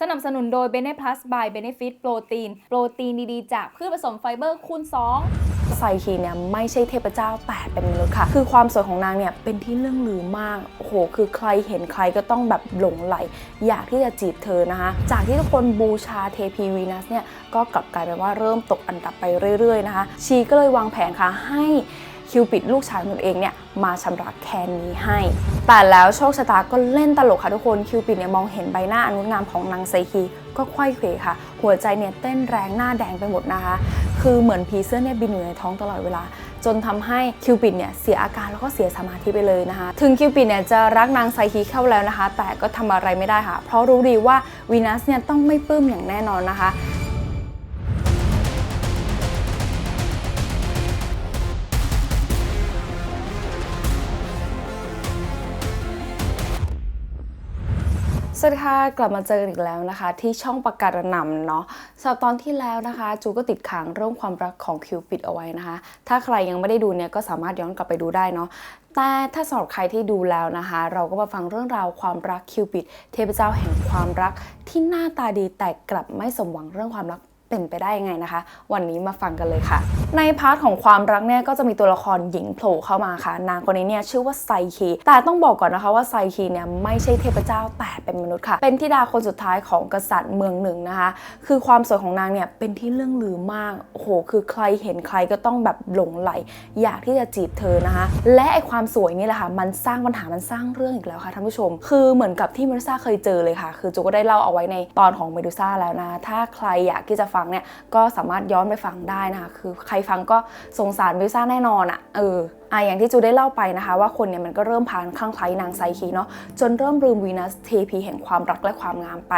สนับสนุนโดย Bene Plus by Benefit โปรตีน โปรตีนดีๆ จากพืชผสมไฟเบอร์คูณ 2ไซคีเนี่ยไม่ใช่เทพเจ้าแต่เป็นมนุษย์ค่ะ คือความสวยของนางเนี่ยเป็นที่เรื่องลือมากโอ้โหคือใครเห็นใครก็ต้องแบบหลงไหล อยากที่จะจีบเธอนะคะ จากที่ทุกคนบูชาเทพีวีนัสเนี่ยก็กลับกลายเป็นว่าเริ่มตกอันดับไปเรื่อยๆนะคะ ชีก็เลยวางแผนค่ะให้ คิวปิดลูกชายของตนเองเนี่ยมาชำระแค้นนี้ให้ แต่แล้วโชคชะตาก็เล่นตลกค่ะทุกคนคิวปิดเนี่ยมองเห็นใบหน้าอนุงามของนางไซคีก็ไขว้เขวค่ะ หัวใจเนี่ยเต้นแรงหน้าแดงไปหมดนะคะ คือเหมือนผีเสื้อเนี่ยบินอยู่ในท้องตลอดเวลา จนทำให้คิวปิดเนี่ยเสียอาการแล้วก็เสียสมาธิไปเลยนะคะ ถึงคิวปิดเนี่ยจะรักนางไซคีเข้าแล้วนะคะ แต่ก็ทำอะไรไม่ได้ค่ะ เพราะรู้ดีว่าวีนัสเนี่ยต้องไม่ปลื้มอย่างแน่นอนนะคะ สวัสดีค่ะกลับมาเจอกันอีกแล้วนะคะ ที่ช่องประกาศนำเนาะสำหรับตอนที่แล้วนะคะ จูก็ติดขังเรื่องความรักของคิวปิดเอาไว้นะคะ ถ้าใครยังไม่ได้ดูเนี่ยก็สามารถย้อนกลับไปดูได้เนาะแต่ถ้าสำหรับใครที่ดูแล้วนะคะ เราก็มาฟังเรื่องราวความรักคิวปิด เทพเจ้าแห่งความรักที่หน้าตาดีแต่กลับไม่สมหวังเรื่องความรัก เป็นไปได้ยังไงนะคะ วันนี้มาฟังกันเลยค่ะ ในพาร์ทของความรักเนี่ยก็จะมีตัวละครหญิงโผล่เข้ามาค่ะ นางคนนี้เนี่ยชื่อว่าไซคี แต่ต้องบอกก่อนนะคะว่าไซคีเนี่ยไม่ใช่เทพเจ้าแต่เป็นมนุษย์ค่ะ เป็นธิดาคนสุดท้ายของกษัตริย์เมืองหนึ่งนะคะ คือความสวยของนางเนี่ยเป็นที่เรื่องลือมาก โอ้โห คือใครเห็นใครก็ต้องแบบหลงไหล อยากที่จะจีบเธอนะคะ และไอความสวยนี่แหละค่ะ มันสร้างปัญหา มันสร้างเรื่องอีกแล้วค่ะท่านผู้ชม คือเหมือนกับที่เมดูซ่าเคยเจอเลยค่ะ คือจูก็ได้เล่าเอาไว้ในตอนของเมดูซ่าแล้วนะ ถ้าใครอยากที่จะฟังเนี่ยก็สามารถย้อนไปฟังได้นะคะคือใครฟังก็สงสารเมดูซ่าแน่นอนอะเอออะอย่างที่จูได้เล่าไปนะคะ ว่าคนเนี่ยมันก็เริ่มพานคลั่งไคล้นางไซคีเนาะจนเริ่มลืมวีนัสเทพีแห่งความรักและความงามไป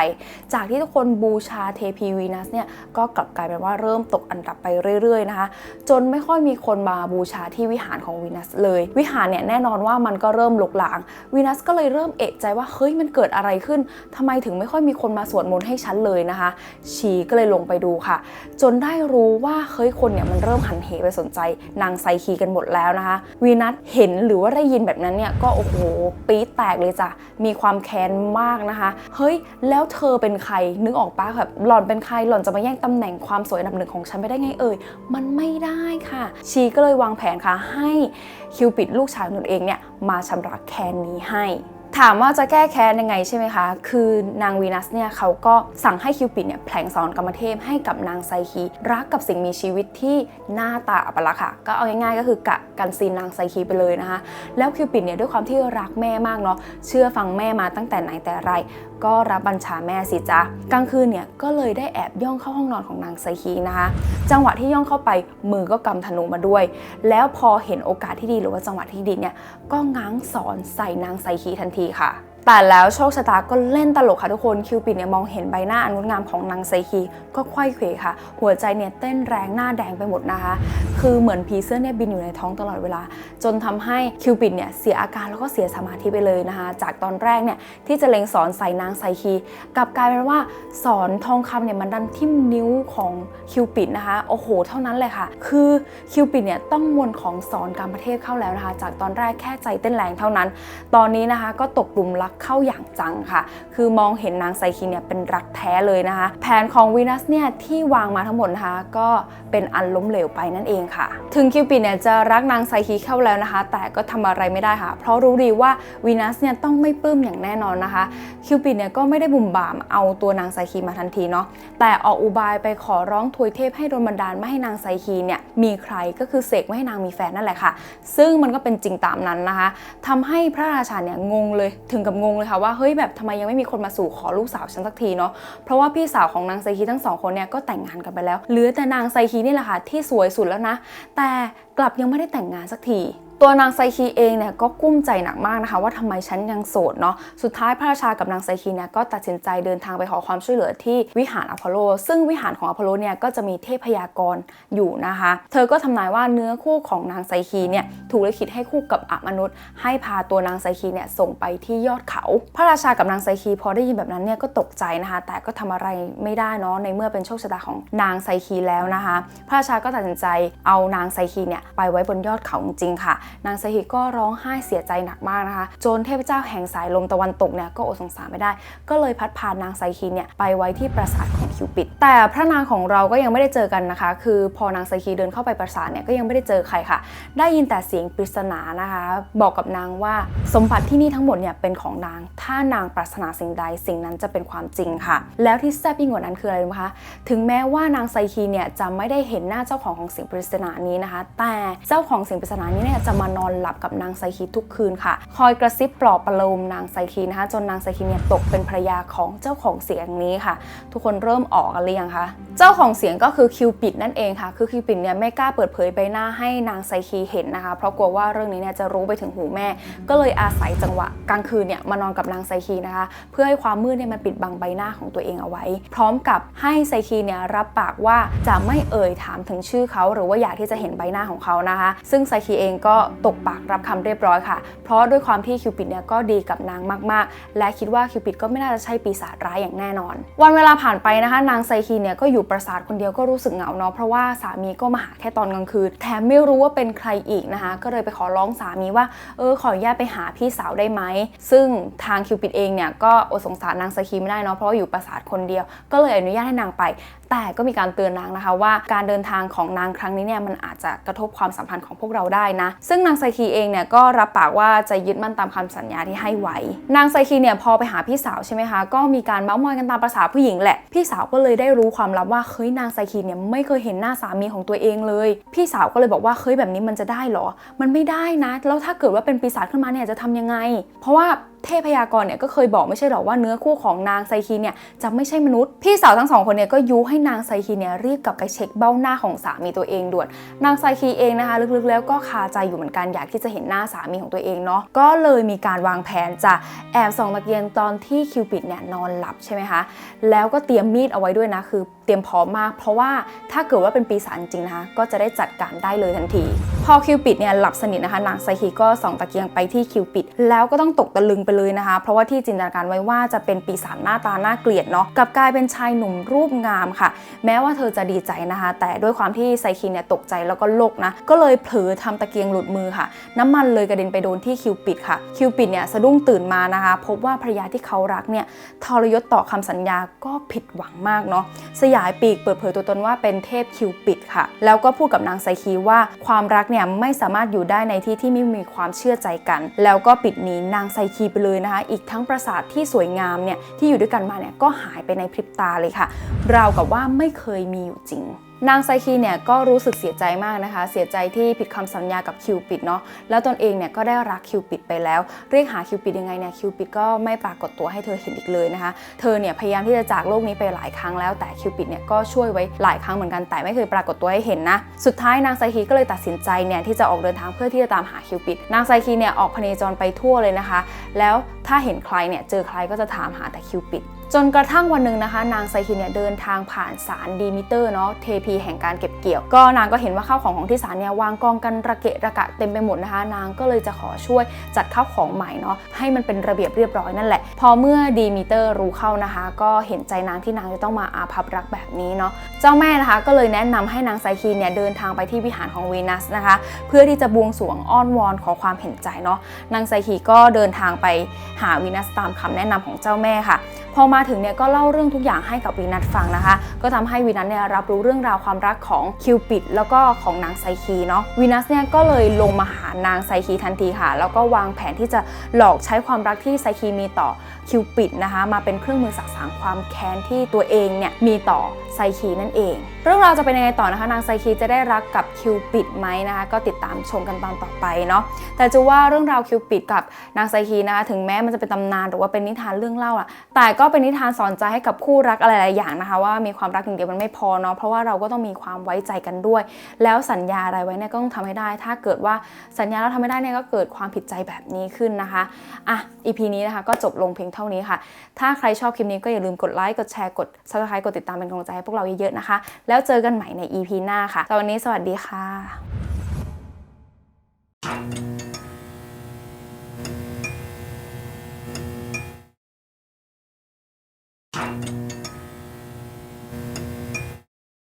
จากที่ทุกคนบูชาเทพีวีนัสเนี่ยก็กลับกลายเป็นว่าเริ่มตกอันดับไปเรื่อยๆนะคะ จนไม่ค่อยมีคนมาบูชาที่วิหารของวีนัสเลย วิหารเนี่ยแน่นอนว่ามันก็เริ่มหลกหลางวีนัสก็เลยเริ่มเอะใจว่าเฮ้ยมันเกิดอะไรขึ้นทำไมถึงไม่ค่อยมีคนมาสวดมนต์ให้ฉันเลยนะคะ ชีก็เลยลงไปดูค่ะ จนได้รู้ว่าเฮ้ยคนเนี่ยมันเริ่มหันเหไปสนใจนางไซคีกันหมดแล้วนะคะวีนัสเห็นหรือว่าได้ยินแบบนั้นเนี่ยก็โอ้โหปี๊ดแตกเลยจ้ะมีความแค้นมากนะคะ เฮ้ย แล้วเธอเป็นใครนึกออกปะแบบหล่อนเป็นใครหล่อนจะมาแย่งตำแหน่งความสวยอันดับหนึ่งของฉันไปได้ไงเอ่ยมันไม่ได้ค่ะ ชีก็เลยวางแผนค่ะให้คิวปิดลูกชายของตนเองเนี่ยมาชำระแค้นนี้ให้ ถามว่าจะแก้แค้นยังไงใช่ไหมคะ คือนางวีนัสเนี่ยเขาก็สั่งให้คิวปิดเนี่ยแผลงสอนกรรมเทพให้กับนางไซคีรักกับสิ่งมีชีวิตที่หน้าตาอัปลักษณ์ค่ะ ก็เอาง่ายๆก็คือกะกันซีนนางไซคีไปเลยนะคะ แล้วคิวปิดเนี่ยด้วยความที่รักแม่มากเนาะเชื่อฟังแม่มาตั้งแต่ไหนแต่ไร ก็รับบัญชาแม่สิจ๊ะกลางคืนเนี่ยก็เลยได้แอบย่องเข้าห้องนอนของนางไซคีนะคะ จังหวะที่ย่องเข้าไปมือก็กำธนูมาด้วย แล้วพอเห็นโอกาสที่ดีหรือว่าจังหวะที่ดีเนี่ยก็ง้างสอนใส่นางไซคีทันทีค่ะ แต่แล้วโชคชะตาก็เล่นตลกค่ะทุกคนคิวปิดเนี่ยมองเห็นใบหน้าอันงดงามของนางไซคีก็ไขว้เขวค่ะ หัวใจเนี่ยเต้นแรงหน้าแดงไปหมดนะคะ คือเหมือนผีเสื้อเนี่ยบินอยู่ในท้องตลอดเวลา จนทำให้คิวปิดเนี่ยเสียอาการแล้วก็เสียสมาธิไปเลยนะคะ จากตอนแรกเนี่ยที่จะเล็งสอนใส่นางไซคีกลับกลายเป็นว่าสอนทองคำเนี่ยมันดันทิ่มนิ้วของคิวปิดนะคะโอ้โห เท่านั้นเลยค่ะ คือคิวปิดเนี่ยต้องมวลของสอนการประเทศเข้าแล้วนะคะ จากตอนแรกแค่ใจเต้นแรงเท่านั้น ตอนนี้นะคะก็ตกหลุมรักเข้าอย่างจังค่ะ คือมองเห็นนางไซคีเนี่ยเป็นรักแท้เลยนะคะ แผนของวีนัสเนี่ยที่วางมาทั้งหมดนะคะก็เป็นอันล้มเหลวไปนั่นเองค่ะ ถึงคิวปิดเนี่ยจะรักนางไซคีเข้าแล้วนะคะ แต่ก็ทำอะไรไม่ได้ค่ะ เพราะรู้ดีว่าวีนัสเนี่ยต้องไม่ปลื้มอย่างแน่นอนนะคะ คิวปิดเนี่ยก็ไม่ได้บุ่มบ่ามเอาตัวนางไซคีมาทันทีเนาะ แต่ออกอุบายไปขอร้องทวยเทพให้โดนบันดาลไม่ให้นางไซคีเนี่ยมีใครก็คือเสกไม่ให้นางมีแฟนนั่นแหละค่ะ ซึ่งมันก็เป็นจริงตามนั้นนะคะทำให้พระราชาเนี่ยงงเลยถึงกับงงเลยค่ะว่าเฮ้ยแบบทำไมยังไม่มีคนมาสู่ขอลูกสาวฉันสักทีเนาะเพราะว่าพี่สาวของนางไซคีทั้งสองคนเนี่ยก็แต่งงานกันไปแล้วเหลือแต่นางไซคีนี่แหละค่ะที่สวยสุดแล้วนะ แต่กลับยังไม่ได้แต่งงานสักที ตัวนางไซคีเองเนี่ยก็กุ้มใจหนักมากนะคะว่าทำไมฉันยังโสดเนาะสุดท้ายพระราชากับนางไซคีเนี่ยก็ตัดสินใจเดินทางไปขอความช่วยเหลือที่วิหารอพอลโล ซึ่งวิหารของอพอลโลเนี่ยก็จะมีเทพยากรอยู่นะคะ เธอก็ทำนายว่าเนื้อคู่ของนางไซคีเนี่ยถูกลิขิตให้คู่กับอมนุษย์ ให้พาตัวนางไซคีเนี่ยส่งไปที่ยอดเขา พระราชากับนางไซคีพอได้ยินแบบนั้นเนี่ยก็ตกใจนะคะ แต่ก็ทำอะไรไม่ได้เนาะในเมื่อเป็นโชคชะตาของนางไซคีแล้วนะคะ พระราชาก็ตัดสินใจเอานางไซคีเนี่ยไปไว้บนยอดเขาจริงๆค่ะนางไซฮีก็ร้องไห้เสียใจหนักมากนะคะ จนเทพเจ้าแห่งสายลมตะวันตกเนี่ยก็อดสงสารไม่ได้ ก็เลยพัดพานางไซฮีเนี่ยไปไว้ที่ปราสาทของคิวปิด แต่พระนางของเราก็ยังไม่ได้เจอกันนะคะ คือพอนางไซฮีเดินเข้าไปปราสาทเนี่ยก็ยังไม่ได้เจอใครค่ะ ได้ยินแต่เสียงปริศนานะคะ บอกกับนางว่าสมบัติที่นี่ทั้งหมดเนี่ยเป็นของนาง ถ้านางปรารถนาสิ่งใดสิ่งนั้นจะเป็นความจริงค่ะ แล้วที่แซ่บยิ่งกว่านั้นคืออะไรรู้คะ ถึงแม้ว่านางไซคีเนี่ยจะไม่ได้เห็นหน้าเจ้าของของเสียงปริศนานี้นะคะ แต่เจ้าของเสียงปริศนานี้เนี่ยจะมานอนหลับกับนางไซคีทุกคืนค่ะ คอยกระซิบปลอบประโลมนางไซคีนะคะ จนนางไซคีเนี่ยตกเป็นภรรยาของเจ้าของเสียงนี้ค่ะ ทุกคนเริ่มออกกันหรือยังคะเจ้าของเสียงก็คือคิวปิดนั่นเองค่ะ คือคิวปิดเนี่ยไม่กล้าเปิดเผยใบหน้าให้นางไซคีเห็นนะคะ เพราะกลัวว่าเรื่องนี้เนี่ยจะรู้ไปถึงหูแม่ ก็เลยอาศัยจังหวะกลางคืนเนี่ยมานอนกับนางไซคีนะคะ เพื่อให้ความมืดเนี่ยมันปิดบังใบหน้าของตัวเองเอาไว้ พร้อมกับให้ไซคีเนี่ยรับปากว่าจะไม่เอ่ยถามถึงชื่อเขาหรือว่าอยากที่จะเห็นใบหน้าของเขานะคะ ซึ่งไซคีเองก็ตกปากรับคำเรียบร้อยค่ะ เพราะด้วยความที่คิวปิดเนี่ยก็ดีกับนางมากๆ และคิดว่าคิวปิดก็ไม่น่าจะใช่ปีศาจร้ายอย่างแน่นอน วันเวลาผ่านไปนะคะ นางไซคีเนี่ยก็อยู่ปราสาทคนเดียวก็รู้สึกเหงาเนาะเพราะว่าสามีก็มาหาแค่ตอนกลางคืนแถมไม่รู้ว่าเป็นใครอีกนะคะ ก็เลยไปขอร้องสามีว่าเออขออนุญาตไปหาพี่สาวได้ไหมซึ่งทางคิวปิดเองเนี่ยก็อดสงสารนางไซคีไม่ได้เนาะเพราะว่าอยู่ปราสาทคนเดียว ก็เลยอนุญาตให้นางไป แต่ก็มีการเตือนนางนะคะว่าการเดินทางของนางครั้งนี้เนี่ยมันอาจจะกระทบความสัมพันธ์ของพวกเราได้นะ ซึ่งงนางไซคีเองเนี่ยก็รับปากว่าจะยึดมั่นตามคำสัญญาที่ให้ไว้ นางไซคีเนี่ยพอไปหาพี่สาวใช่ไหมคะ ก็มีการเม้ามอยกันตามประษาผู้หญิงแหละ พี่สาวก็เลยได้รู้ความลับว่าเฮ้ยนางไซคีเนี่ยไม่เคยเห็นหน้าสามีของตัวเองเลย พี่สาวก็เลยบอกว่าเฮ้ยแบบนี้มันจะได้เหรอ มันไม่ได้นะ แล้วถ้าเกิดว่าเป็นปีศาจขึ้นมาเนี่ยจะทำยังไง เพราะว่าเทพยากรเนี่ยก็เคยบอกไม่ใช่หรอว่าเนื้อคู่ของนางไซคีเนี่ยจะไม่ใช่มนุษย์ พี่สาวทั้งสองคนเนี่ยก็ยุให้นางไซคีเนี่ยรีบกลับไปเช็คเบ้าหน้าของสามีตัวเองด่วน นางไซคีเองนะคะ ลึกๆแล้วก็คาใจอยู่เหมือนกันอยากที่จะเห็นหน้าสามีของตัวเองเนาะก็เลยมีการวางแผนจะแอบส่องตะเกียงตอนที่คิวปิดเนี่ยนอนหลับใช่ไหมคะแล้วก็เตรียมมีดเอาไว้ด้วยนะคือเตรียมพร้อมมาก เพราะว่าถ้าเกิดว่าเป็นปีศาจจริงนะคะก็จะได้จัดการได้เลยทันที อคิวปิดเนี่ยหลับสนิทนะคะนางไซคีก็ส่องตะเกียงไปที่คิวปิด แล้วก็ต้องตกตะลึงไปเลยนะคะ เพราะว่าที่จินตนาการไว้ว่าจะเป็นปีศาจหน้าตาหน่าเกลียดเนาะกลับกลายเป็นชายหนุ่มรูปงามค่ะ แม้ว่าเธอจะดีใจนะคะ แต่ด้วยความที่ไซคีเนี่ยตกใจแล้วก็โลกนะก็เลยเผลอทำตะเกียงหลุดมือค่ะ น้ำมันเลยกระเด็นไปโดนที่คิวปิดค่ะคิวปิดเนี่ยสะดุ้งตื่นมานะคะ พบว่าภรรยาที่เขารักเนี่ยทรยศต่อคำสัญญาก็ผิดหวังมากเนาะสยายปีกเปิดเผยตัวตนว่าเป็นเทพคิวปิดค่ะ แล้วก็พูดกับนางไซคีว่าความรักเนี่ยไม่สามารถอยู่ได้ในที่ที่ไม่มีความเชื่อใจกัน แล้วก็ปิดหนีนางไซคีไปเลยนะคะ อีกทั้งปราสาทที่สวยงามเนี่ยที่อยู่ด้วยกันมาเนี่ยก็หายไปในพริบตาเลยค่ะ ราวกับว่าไม่เคยมีอยู่จริง นางไซคีเนี่ยก็รู้สึกเสียใจมากนะคะ เสียใจที่ผิดคำสัญญากับคิวปิดเนาะ แล้วตนเองเนี่ยก็ได้รักคิวปิดไปแล้ว เรียกหาคิวปิดยังไงเนี่ยคิวปิดก็ไม่ปรากฏตัวให้เธอเห็นอีกเลยนะคะ เธอเนี่ยพยายามที่จะจากโลกนี้ไปหลายครั้งแล้ว แต่คิวปิดเนี่ยก็ช่วยไว้หลายครั้งเหมือนกัน แต่ไม่เคยปรากฏตัวให้เห็นนะ สุดท้ายนางไซคีก็เลยตัดสินใจเนี่ยที่จะออกเดินทางเพื่อที่จะตามหาคิวปิด นางไซคีเนี่ยออกพเนจรไปทั่วเลยนะคะ แล้วถ้าเห็นใครเนี่ยเจอใครก็จะถามหาแต่คิวปิด จนกระทั่งวันหนึ่งนะคะ นางไซคินเนี่ยเดินทางผ่านศาลดีมิเตอร์เนาะเทพีแห่งการเก็บเกี่ยว ก็นางก็เห็นว่าข้าวของของที่ศาลเนี่ยวางกองกันระเกะระกะเต็มไปหมดนะคะ นางก็เลยจะขอช่วยจัดข้าวของใหม่เนาะให้มันเป็นระเบียบเรียบร้อยนั่นแหละ พอเมื่อดีมิเตอร์รู้เข้านะคะ ก็เห็นใจนางที่นางจะต้องมาอาภัพรักแบบนี้เนาะเจ้าแม่นะคะก็เลยแนะนำให้นางไซคินเนี่ยเดินทางไปที่วิหารของวีนัสนะคะ เพื่อที่จะบวงสรวงอ้อนวอนขอความเห็นใจเนาะนางไซคีก็เดินทางไปหาวีนัสตามคำแนะนำของเจ้าแม่ค่ะพอมาถึงเนี่ยก็เล่าเรื่องทุกอย่างให้กับวีนัสฟังนะคะ ก็ทำให้วีนัสเนี่ยรับรู้เรื่องราวความรักของคิวปิดแล้วก็ของนางไซคีเนาะวีนัสเนี่ยก็เลยลงมาหานางไซคีทันทีค่ะ แล้วก็วางแผนที่จะหลอกใช้ความรักที่ไซคีมีต่อคิวปิดนะคะ มาเป็นเครื่องมือสักสางความแค้นที่ตัวเองเนี่ยมีต่อไซคีนั่นเอง รื่องราวจะเป็นยังไงต่อนะคะ นางไซคีจะได้รักกับคิวปิดไหมนะคะ ก็ติดตามชมกันตอนต่อไปเนาะแต่จะว่าเรื่องราวคิวปิดกับนางไซคีนะคะถึงแม้มันจะเป็นตำนานหรือว่าเป็นนิทานเรื่องเล่าอะแต่ก็เป็นนิทานสอนใจให้กับคู่รักอะไรหลายอย่างนะคะ ว่ามีความรักอย่างเดียวมันไม่พอเนาะเพราะว่าเราก็ต้องมีความไว้ใจกันด้วย แล้วสัญญาอะไรไว้เนี่ยก็ต้องทำให้ได้ ถ้าเกิดว่าสัญญาแล้วทำไม่ได้เนี่ยก็เกิดความผิดใจแบบนี้ขึ้นนะคะอะ EP นี้นะคะก็จบลงเพียงเท่านี้ค่ะ ถ้าใครชอบคลิปนี้ก็อย่าลืมกดไลค์กดแชร์กด subscribe กดติดตามเป็นกำลังใจให้พวกเราเยอะๆนะคะแล้วล้วเจอกันใหม่ใน EP หน้าค่ะสำหรับวันนี้สวัสดีค่ะ